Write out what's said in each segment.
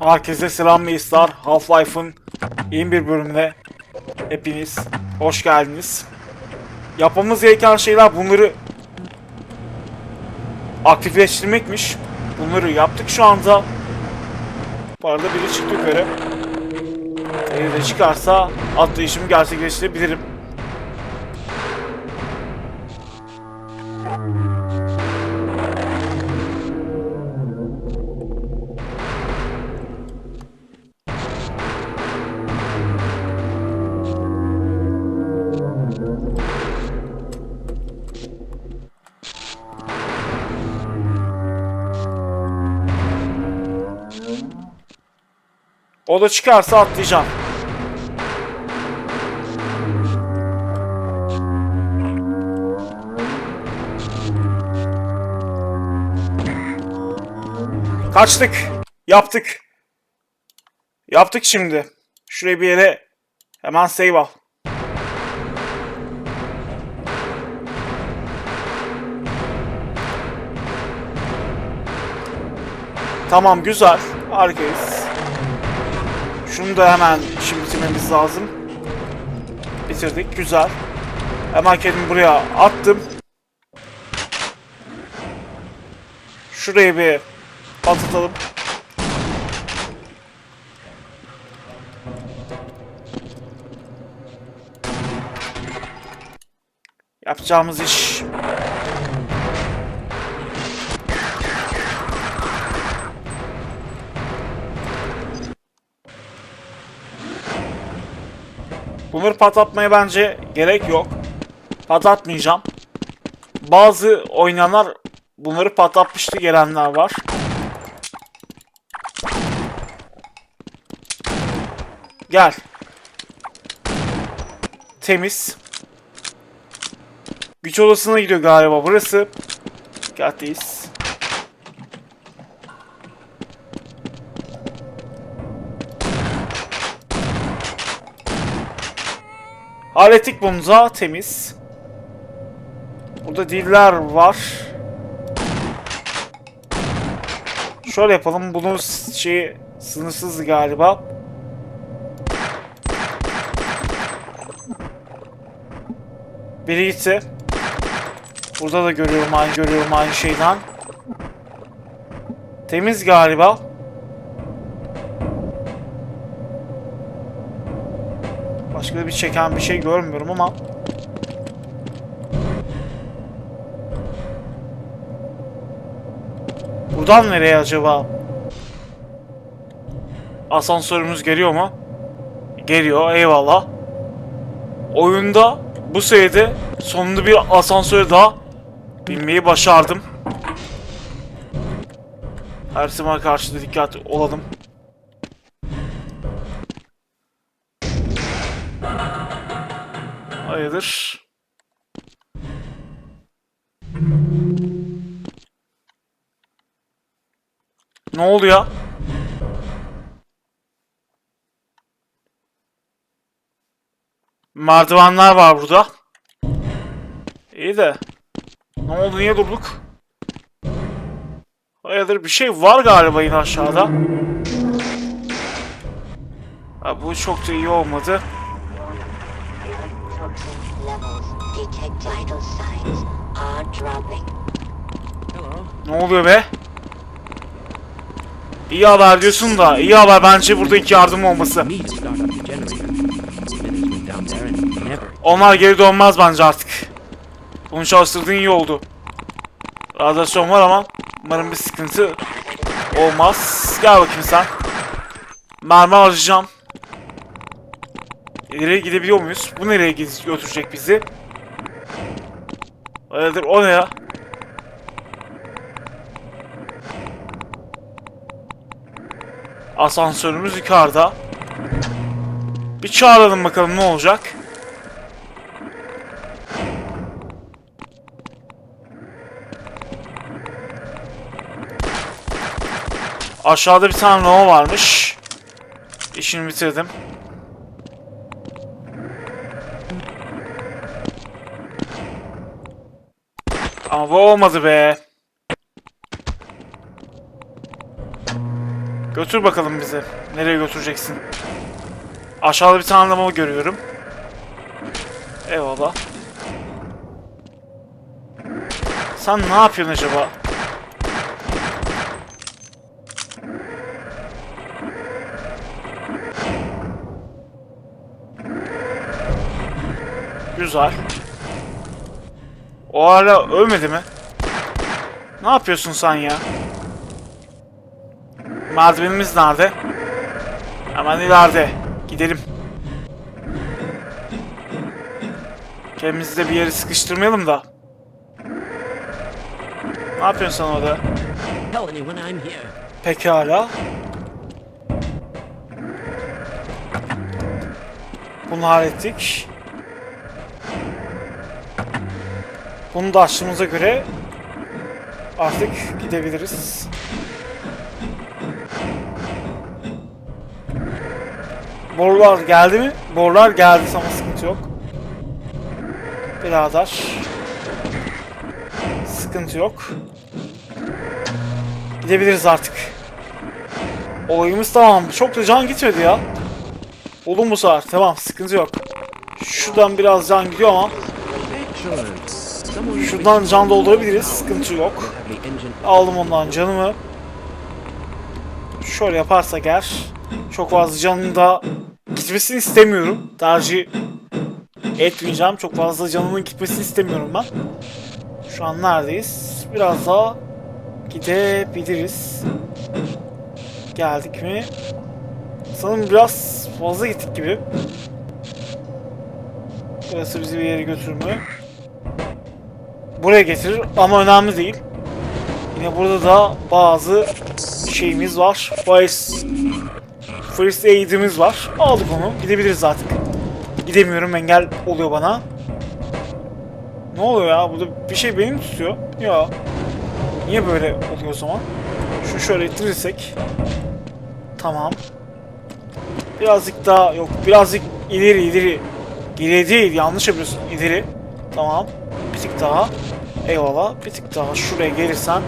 Herkese selam Meistar. Half-Life'ın yeni bir bölümüne hepiniz hoş geldiniz. Yapmamız gereken şeyler bunları aktifleştirmekmiş. Bunları yaptık şu anda. Bu arada biri çıktı yukarı. Eğer de çıkarsa atlayışımı gerçekleştirebilirim. O da çıkarsa atlayacağım. Kaçtık. Yaptık. Yaptık şimdi. Şuraya bir yere hemen save al. Tamam güzel. Harikayız. Şunu da hemen şimdi bitirmemiz lazım. Bitirdik. Güzel. Hemen kendimi buraya attım. Şurayı bir patlatalım. Yapacağımız iş Bunları patlatmaya bence gerek yok. Patlatmayacağım. Bazı oynayanlar bunları patlatmıştı gelenler var. Gel. Temiz. Güç odasına gidiyor galiba burası. Dikkatliyiz. Hallettik bunu da temiz. Burada diller var. Şöyle yapalım. Bunun şey sınırsız galiba. Biri gitti. Burada da görüyorum aynı görüyorum aynı şeyden. Temiz galiba. Başka bir çeken bir şey görmüyorum ama. Buradan nereye acaba? Asansörümüz geliyor mu? Geliyor eyvallah. Oyunda bu sayede sonunda bir asansöre daha binmeyi başardım. Her zaman karşı dikkat olalım. Hayırdır? Ne oldu ya? Merdivenler var burada. İyi de. Ne oldu niye durduk? Hayırdır bir şey var galiba yine aşağıda. Ha, bu çok da iyi olmadı. Vital signs are dropping. Ne oluyor be? İyi haber diyorsun da iyi haber bence burada iki yardım olması. Onlar geri dönmez bence artık. Bunu çalıştırdığın iyi oldu. Radyasyon var ama umarım bir sıkıntı olmaz. Gel bakayım sen. Mermi harcayacağım. İleriye gidebiliyor muyuz? Bu nereye götürecek bizi? Hayırdır o ne ya? Asansörümüz yukarıda. Bir çağıralım bakalım ne olacak. Aşağıda bir tane Nova varmış. İşini bitirdim. Bu olmadı be. Götür bakalım bizi. Nereye götüreceksin? Aşağıda bir tane araba görüyorum. Eyvallah. Sen ne yapıyorsun acaba? Güzel. O hala ölmedi mi? Ne yapıyorsun sen ya? Merdivenimiz nerede? Hemen ileride. Gidelim. Kendimizi de bir yere sıkıştırmayalım da. Ne yapıyorsun sen orada? Pekala. Bunu hallettik. Bunu da açtığımıza göre artık gidebiliriz. Borular geldi mi? Borular geldi ama sıkıntı yok. Birader. Sıkıntı yok. Gidebiliriz artık. Oyumuz tamam. Çok da can gitmedi ya. Oğlum bu sefer. Tamam sıkıntı yok. Şuradan biraz can gidiyor ama şuradan can doldurabiliriz. Sıkıntı yok. Aldım ondan canımı. Şöyle yaparsak eğer çok fazla canın da gitmesini istemiyorum. Tercih etmeyeceğim. Çok fazla canımın gitmesini istemiyorum ben. Şu an neredeyiz? Biraz daha gidebiliriz. Geldik mi? Sanırım biraz fazla gittik gibi. Burası bizi bir yere götürür mü? Buraya getirir ama önemli değil. Yine burada da bazı şeyimiz var. First, first aid'imiz var. Aldık onu. Gidebiliriz artık. Gidemiyorum engel oluyor bana. Ne oluyor ya? Burada bir şey beni mi tutuyor? Ya. Niye böyle oluyor o zaman? Şu şöyle ittirirsek. Tamam. Birazcık daha yok. Birazcık ileri ileri. Geri değil. Yanlış yapıyorsun. İleri. Tamam. Tık daha. Eyvallah. Bir tık daha şuraya gelirsen.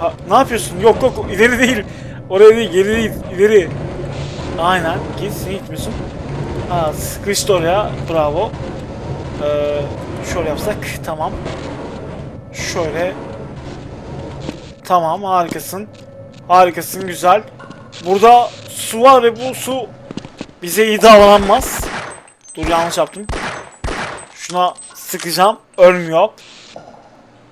Ha, ne yapıyorsun? Yok yok ileri değil. Oraya değil geri değil. ileri. Aynen. Git sen gitmiyorsun. Ha sıkıştı oraya. Bravo. Ee, şöyle yapsak. Tamam. Şöyle. Tamam harikasın. Harikasın güzel. Burada su var ve bu su bize iyi davranmaz. Dur yanlış yaptım. Şuna sıkacağım. Ölmüyor.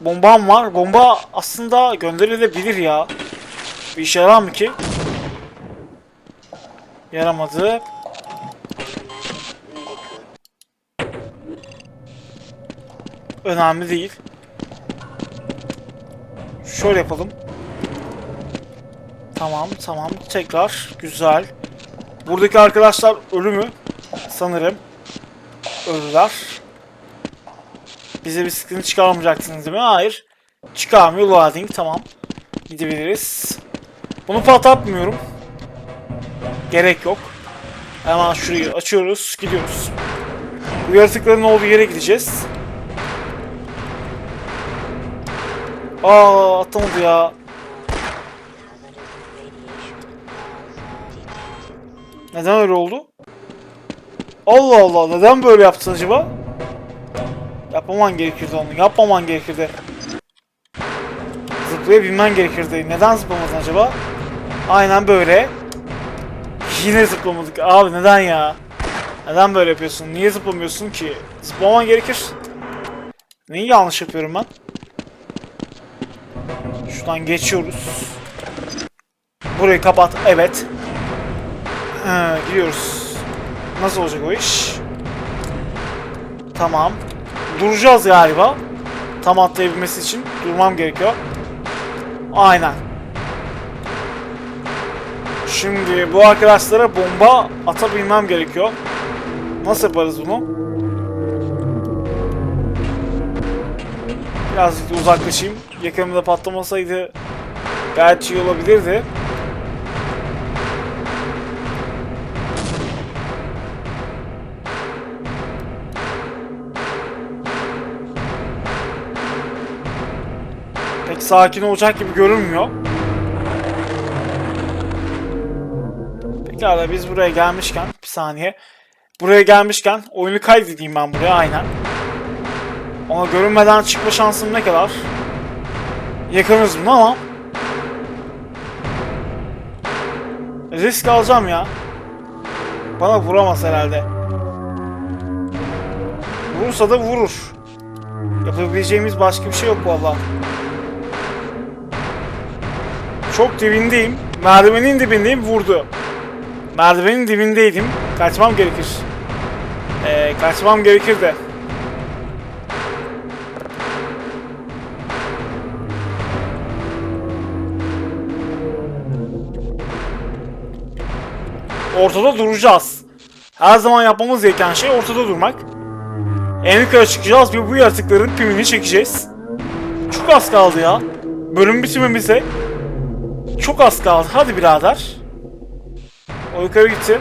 Bombam var. Bomba aslında gönderilebilir ya. Bir işe yarar mı ki? Yaramadı. Önemli değil. Şöyle yapalım. Tamam tamam. Tekrar. Güzel. Buradaki arkadaşlar ölü mü? Sanırım. Öldüler. Bize bir sıkıntı çıkarmayacaksınız değil mi? Hayır. Çıkarmıyor. Loading. Tamam. Gidebiliriz. Bunu patlatmıyorum. Gerek yok. Hemen şurayı açıyoruz. Gidiyoruz. Bu yaratıkların olduğu yere gideceğiz. Aa atamadı ya. Neden öyle oldu? Allah Allah neden böyle yaptın acaba? Yapmaman gerekirdi onu. Yapmaman gerekirdi. Zıplayabilmen gerekirdi. Neden zıplamadın acaba? Aynen böyle. Yine zıplamadık. Abi neden ya? Neden böyle yapıyorsun? Niye zıplamıyorsun ki? Zıplaman gerekir. Neyi yanlış yapıyorum ben? Şuradan geçiyoruz. Burayı kapat. Evet. Ha, gidiyoruz. Nasıl olacak o iş? Tamam. Duracağız galiba. Tam atlayabilmesi için durmam gerekiyor. Aynen. Şimdi bu arkadaşlara bomba atabilmem gerekiyor. Nasıl yaparız bunu? Birazcık uzaklaşayım. Yakınımda patlamasaydı gayet iyi olabilirdi. Sakin olacak gibi görünmüyor. Pekala biz buraya gelmişken bir saniye. Buraya gelmişken oyunu kaydedeyim ben buraya aynen. Ona görünmeden çıkma şansım ne kadar? Yakınız bunu ama risk alacağım ya. Bana vuramaz herhalde. Vurursa da vurur. Yapabileceğimiz başka bir şey yok valla. Çok dibindeyim. Merdivenin dibindeyim vurdu. Merdivenin dibindeydim. Kaçmam gerekir. Ee, kaçmam gerekir de. Ortada duracağız. Her zaman yapmamız gereken şey ortada durmak. En yukarı çıkacağız ve bu yaratıkların pimini çekeceğiz. Çok az kaldı ya. Bölüm bitimimize çok az kaldı. Hadi birader. O yukarı gitti.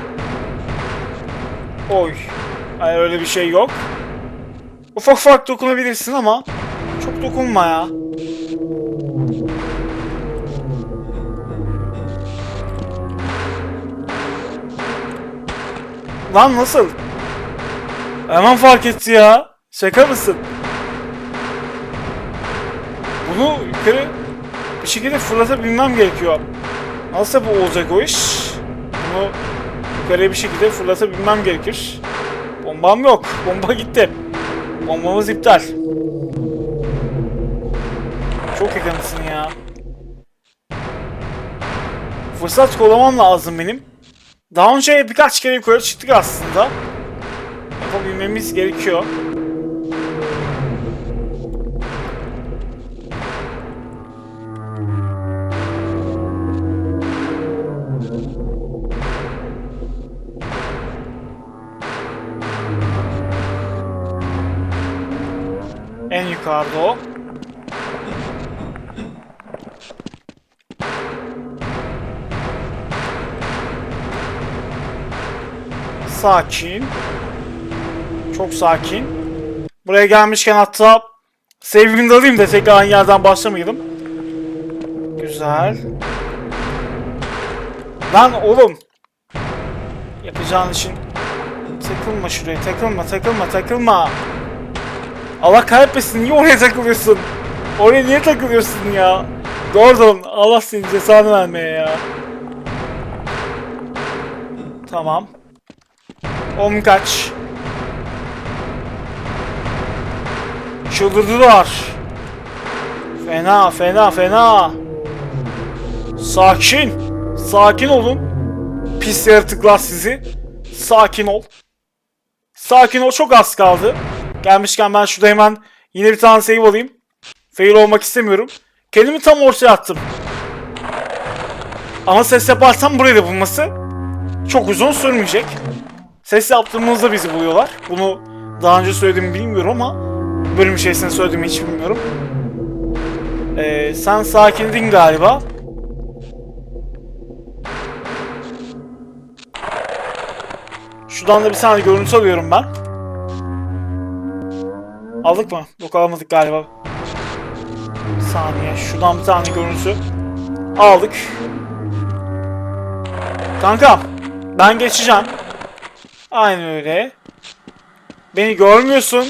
Oy. Ay öyle bir şey yok. Ufak ufak dokunabilirsin ama çok dokunma ya. Lan nasıl? Hemen fark etti ya. Şaka mısın? Bunu yukarı bir şekilde fırlatabilmem gerekiyor. Nasıl bu olacak o iş? Bunu yukarıya bir şekilde fırlatabilmem gerekir. Bombam yok. Bomba gitti. Bombamız iptal. Çok yakınsın ya. Fırsat kollamam lazım benim. Daha önce birkaç kere yukarı çıktık aslında. Yapabilmemiz gerekiyor. O. Sakin. Çok sakin. Buraya gelmişken hatta save'imi de alayım da tekrar aynı yerden başlamayalım. Güzel. Lan oğlum. Yapacağın işin. Takılma şuraya. Takılma, takılma, takılma. Allah kahretmesin. Niye oraya takılıyorsun? Oraya niye takılıyorsun ya? Gordon, Allah senin cezanı vermeye ya. Tamam. Om kaç. Çıldırdılar. Fena, fena, fena. Sakin. Sakin olun. Pis yaratıklar sizi. Sakin ol. Sakin ol. Çok az kaldı. Gelmişken ben şurada hemen yine bir tane save alayım. Fail olmak istemiyorum. Kendimi tam ortaya attım. Ama ses yaparsam burayı da bulması çok uzun sürmeyecek. Ses yaptığımızda bizi buluyorlar. Bunu daha önce söylediğimi bilmiyorum ama bölüm içerisinde söylediğimi hiç bilmiyorum. Ee, sen sakindin galiba. Şuradan da bir tane görüntü alıyorum ben. Aldık mı? Yok alamadık galiba. Saniye. Şuradan bir tane görüntü. Aldık. Kankam. Ben geçeceğim. Aynen öyle. Beni görmüyorsun.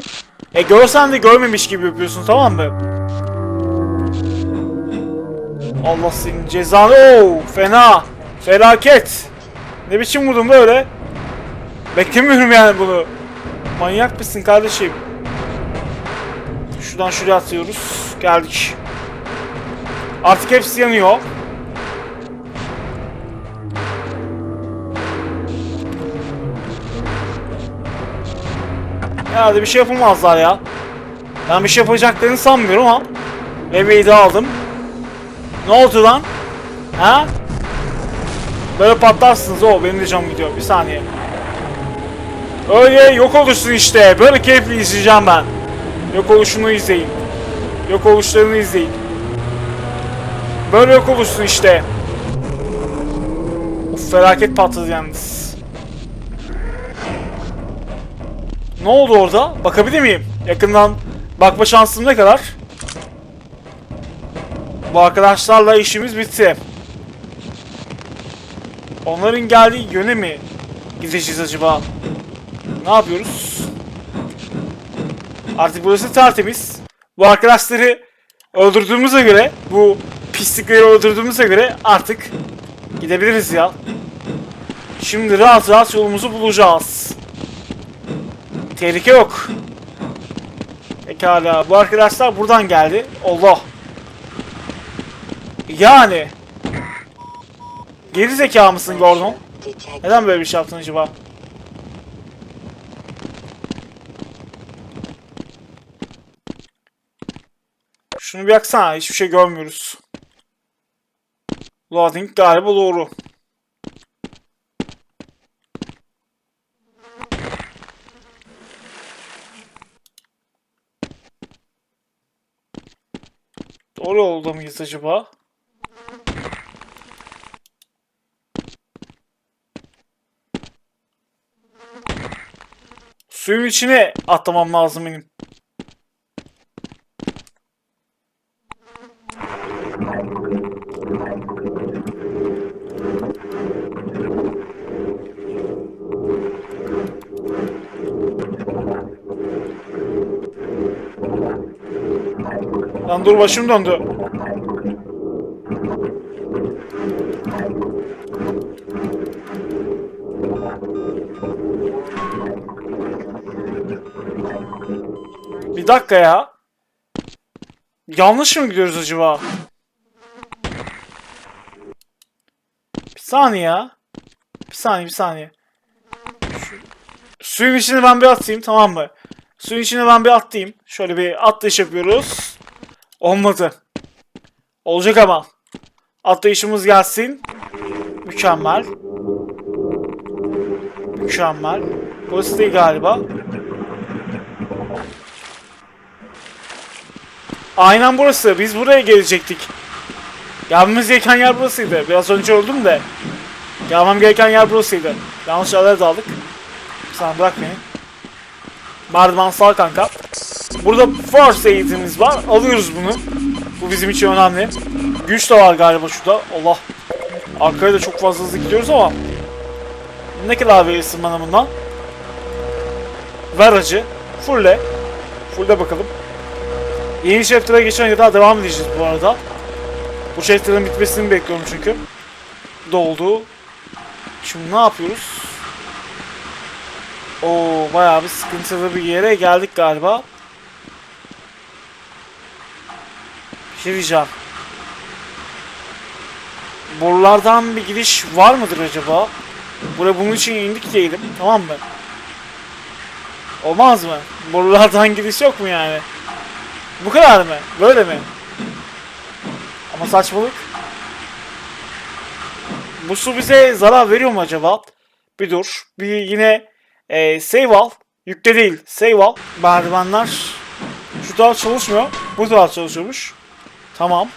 E görsen de görmemiş gibi yapıyorsun tamam mı? Allah senin cezanı. Oo, fena. Felaket. Ne biçim vurdun böyle? Beklemiyorum yani bunu. Manyak mısın kardeşim? Şuradan şuraya atıyoruz. Geldik. Artık hepsi yanıyor. Herhalde bir şey yapamazlar ya. Ben bir şey yapacaklarını sanmıyorum ama. Bebeği de aldım. Ne oldu lan? Ha? Böyle patlarsınız o benim de canım gidiyor. Bir saniye. Öyle yok olursun işte. Böyle keyifli izleyeceğim ben. Yok oluşunu izleyin. Yok oluşlarını izleyin. Böyle yok olursun işte. Of felaket patladı yalnız. Ne oldu orada? Bakabilir miyim? Yakından bakma şansım ne kadar? Bu arkadaşlarla işimiz bitti. Onların geldiği yöne mi gideceğiz acaba? Ne yapıyoruz? Artık burası tertemiz. Bu arkadaşları öldürdüğümüze göre, bu pislikleri öldürdüğümüze göre artık gidebiliriz ya. Şimdi rahat rahat yolumuzu bulacağız. Tehlike yok. Pekala bu arkadaşlar buradan geldi. Allah. Yani. Geri zeka mısın Gordon? Neden böyle bir şey yaptın acaba? Şunu bir yaksana. Hiçbir şey görmüyoruz. Loading galiba doğru. Doğru yolda mıyız acaba? Suyun içine atlamam lazım benim. Lan dur başım döndü. Bir dakika ya. Yanlış mı gidiyoruz acaba? Bir saniye ya. Bir saniye bir saniye. Suyun içine ben bir atayım tamam mı? Suyun içine ben bir atlayayım. Şöyle bir atlayış yapıyoruz. Olmadı. Olacak ama. Atlayışımız gelsin. Mükemmel. Mükemmel. Burası değil galiba. Aynen burası. Biz buraya gelecektik. Gelmemiz gereken yer burasıydı. Biraz önce öldüm de. Gelmem gereken yer burasıydı. Yanlış yerlere daldık. Sen bırak beni. Merdiven sağ kanka. Burada force eğitimimiz var. Alıyoruz bunu. Bu bizim için önemli. Güç de var galiba şurada. Allah. Arkaya da çok fazla hızlı gidiyoruz ama. Ne kadar verirsin bana bundan? Ver acı. Fulle. Fulle bakalım. Yeni chapter'a geçene kadar devam edeceğiz bu arada. Bu chapter'ın bitmesini bekliyorum çünkü. Doldu. Şimdi ne yapıyoruz? Oo bayağı bir sıkıntılı bir yere geldik galiba. Diyeceğim. Borulardan bir gidiş var mıdır acaba? Buraya bunun için indik diyelim. Tamam mı? Olmaz mı? Borulardan gidiş yok mu yani? Bu kadar mı? Böyle mi? Ama saçmalık. Bu su bize zarar veriyor mu acaba? Bir dur. Bir yine e, save al. Yükle değil. Save al. Merdivenler şu taraf çalışmıyor. Bu taraf çalışıyormuş. Tamam.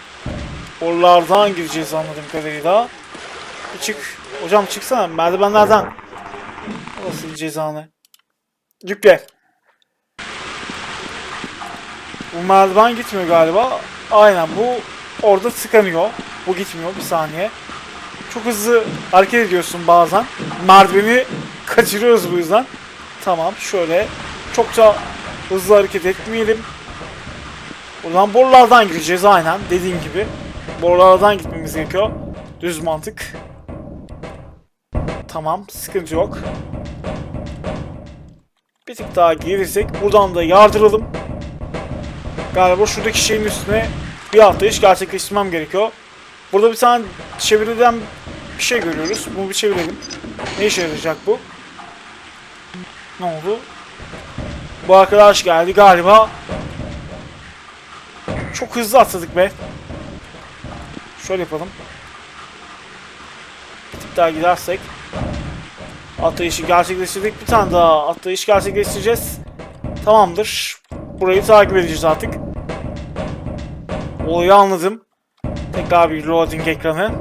Oralardan gireceğiz anladığım kadarıyla. Bir çık. Hocam çıksana merdivenlerden. Nasıl cezanı? Yükle. Bu merdiven gitmiyor galiba. Aynen bu orada tıkanıyor. Bu gitmiyor bir saniye. Çok hızlı hareket ediyorsun bazen. Merdiveni kaçırıyoruz bu yüzden. Tamam şöyle. Çok da hızlı hareket etmeyelim. Buradan borulardan gireceğiz aynen dediğim gibi. Borulardan gitmemiz gerekiyor. Düz mantık. Tamam sıkıntı yok. Bir tık daha gelirsek buradan da yardıralım. Galiba şuradaki şeyin üstüne bir atlayış gerçekleştirmem gerekiyor. Burada bir tane çevirilen bir şey görüyoruz. Bunu bir çevirelim. Ne işe yarayacak bu? Ne oldu? Bu arkadaş geldi galiba. Çok hızlı atladık be. Şöyle yapalım. Bir tık daha gidersek. Atlayışı gerçekleştirdik. Bir tane daha atlayış gerçekleştireceğiz. Tamamdır. Burayı takip edeceğiz artık. Olayı anladım. Tekrar bir loading ekranı.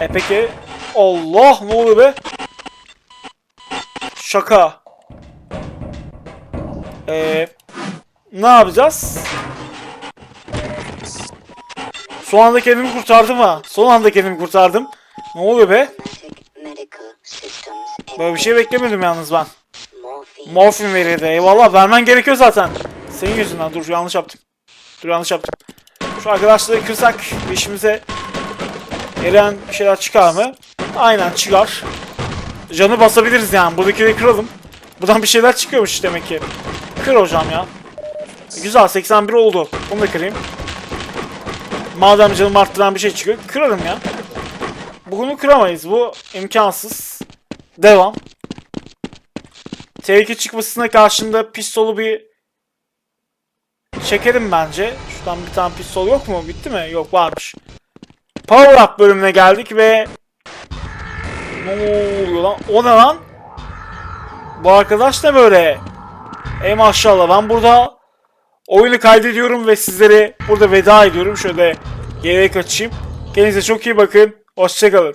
E peki. Allah ne oluyor be? Şaka. Eee ne yapacağız? Son anda kendimi kurtardım ha. Son anda kendimi kurtardım. Ne oluyor be? Böyle bir şey beklemiyordum yalnız ben. Morfin verildi. Eyvallah vermen gerekiyor zaten. Senin yüzünden. Dur yanlış yaptım. Dur yanlış yaptım. Şu arkadaşları kırsak işimize gelen bir şeyler çıkar mı? Aynen çıkar. Canı basabiliriz yani. Buradakileri kıralım. Buradan bir şeyler çıkıyormuş demek ki. Kır hocam ya. Güzel 81 oldu. Bunu da kırayım. Madem canımı arttıran bir şey çıkıyor. Kırarım ya. Bunu kıramayız. Bu imkansız. Devam. Tehlike çıkmasına karşında pistolu bir çekerim bence. Şuradan bir tane pistol yok mu? Bitti mi? Yok varmış. Power Up bölümüne geldik ve ne oluyor lan? O ne lan? Bu arkadaş ne böyle? Ey maşallah ben burada oyunu kaydediyorum ve sizlere burada veda ediyorum. Şöyle geriye kaçayım. Kendinize çok iyi bakın. Hoşçakalın.